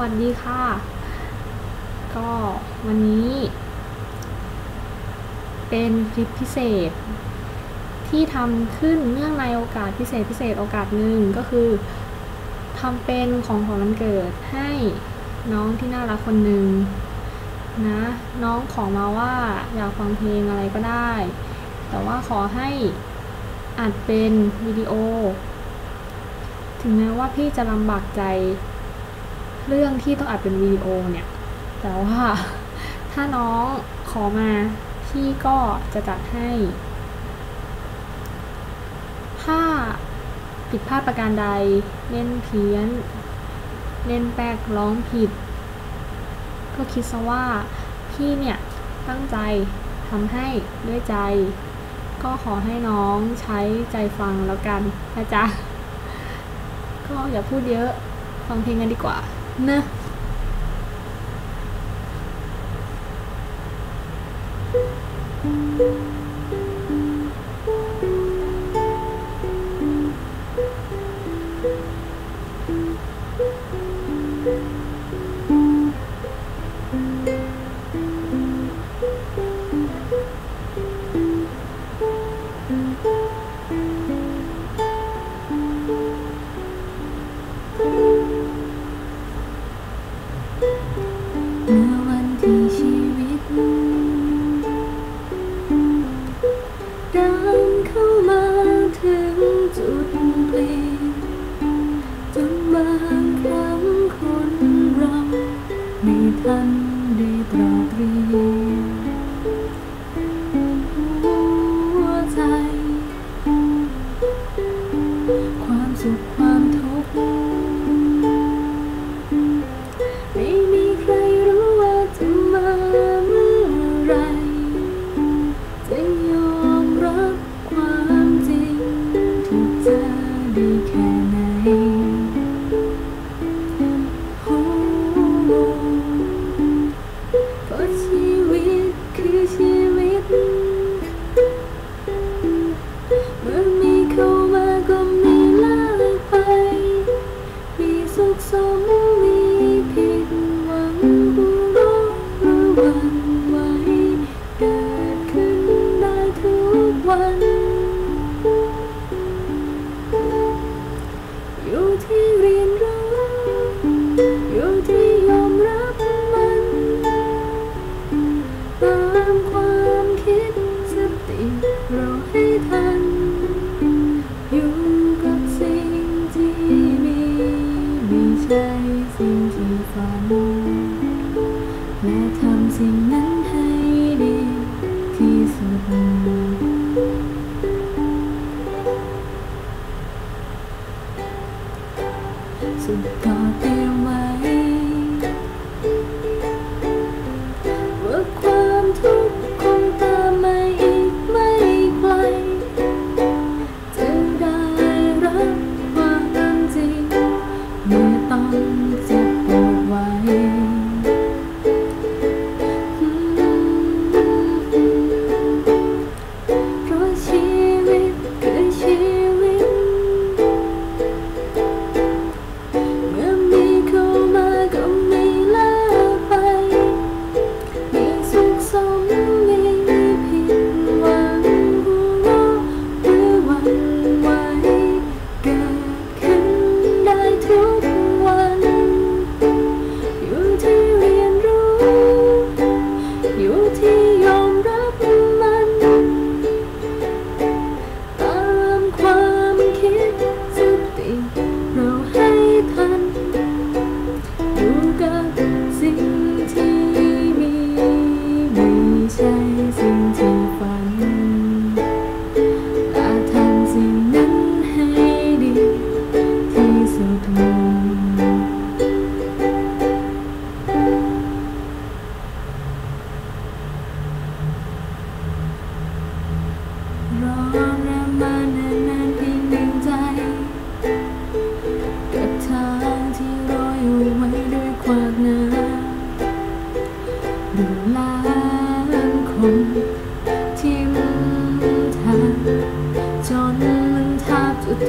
วัสดีค่ะ ก็วันนี้ เป็นคลิปพิเศษ ที่ทำขึ้นเนื่องในโอกาสพิเศษพิเศษโอกาสหนึ่งก็คือทำเป็นของของวันเกิดให้น้องที่น่ารักคนหนึ่งนะ น้องขอมาว่าอยากฟังเพลงอะไรก็ได้ แต่ว่าขอให้อัดเป็นวิดีโอ ถึงแม้ว่าพี่จะลำบากใจ เรื่องที่ต้องอัดเป็นวิดีโอเนี่ย แต่ว่าถ้าน้องขอมาพี่ก็จะจัดให้ ถ้าผิดพลาดประการใดเล่นเพี้ยน เล่นแป๊กร้องผิด ก็คิดซะว่าพี่เนี่ยตั้งใจทำให้ด้วยใจ ก็ขอให้น้องใช้ใจฟังแล้วกันนะจ๊ะ ก็อย่าพูดเยอะ ฟังเพลงกันดีกว่า เน ไที่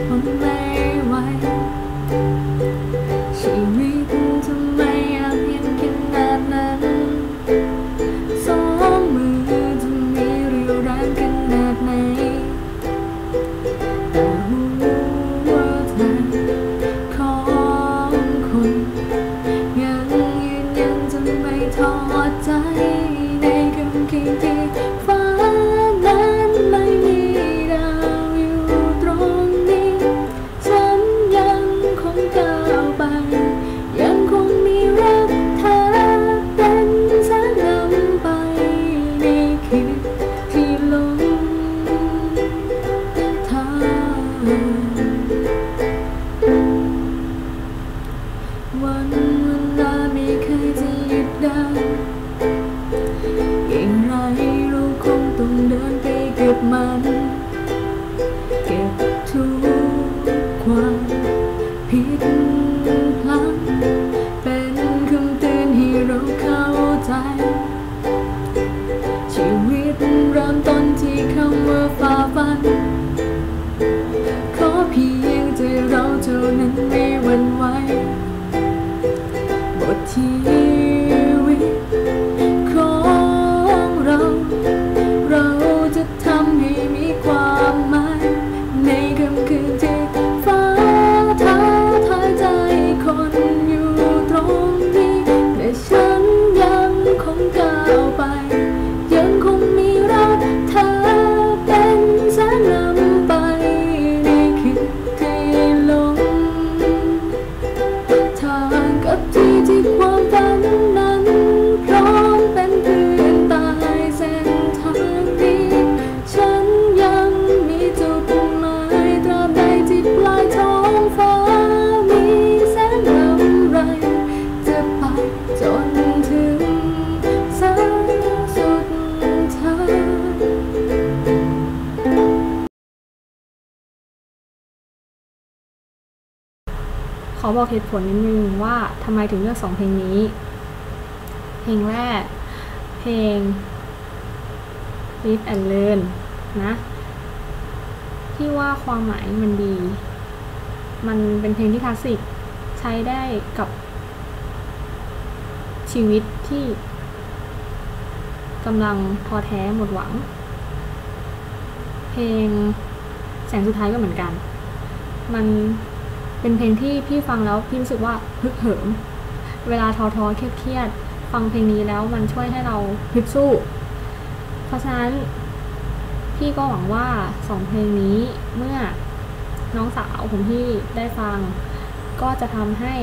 บจะ one. tears. อบอกเหตุผลนิดนึงว่าทำไมถึงเลือกสองเพลงนี้ เพลงแรก เพลง Live and Learn นะ ที่ว่าความหมายมันดี มันเป็นเพลงที่คลาสสิก ใช้ได้กับชีวิตที่กำลังท้อแท้หมดหวัง เพลงแสงสุดท้ายก็เหมือนกัน มัน เป็นเพลงที่พี่ฟังแล้วพี่รู้สึกว่าฮึกเหิม เวลาท้อท้อๆเครียดๆฟังเพลงนี้แล้วมันช่วยให้เราฮึดสู้ เพราะฉะนั้นพี่ก็หวังว่าสองเพลงนี้เมื่อน้องสาวของพี่ได้ฟัง ก็จะทำให้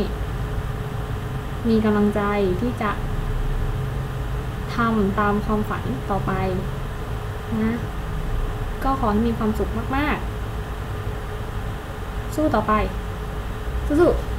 มีกำลังใจที่จะทำตามความฝันต่อไปนะก็ขอให้มีความสุขมาก ๆ สู้ต่อไป สู้ๆ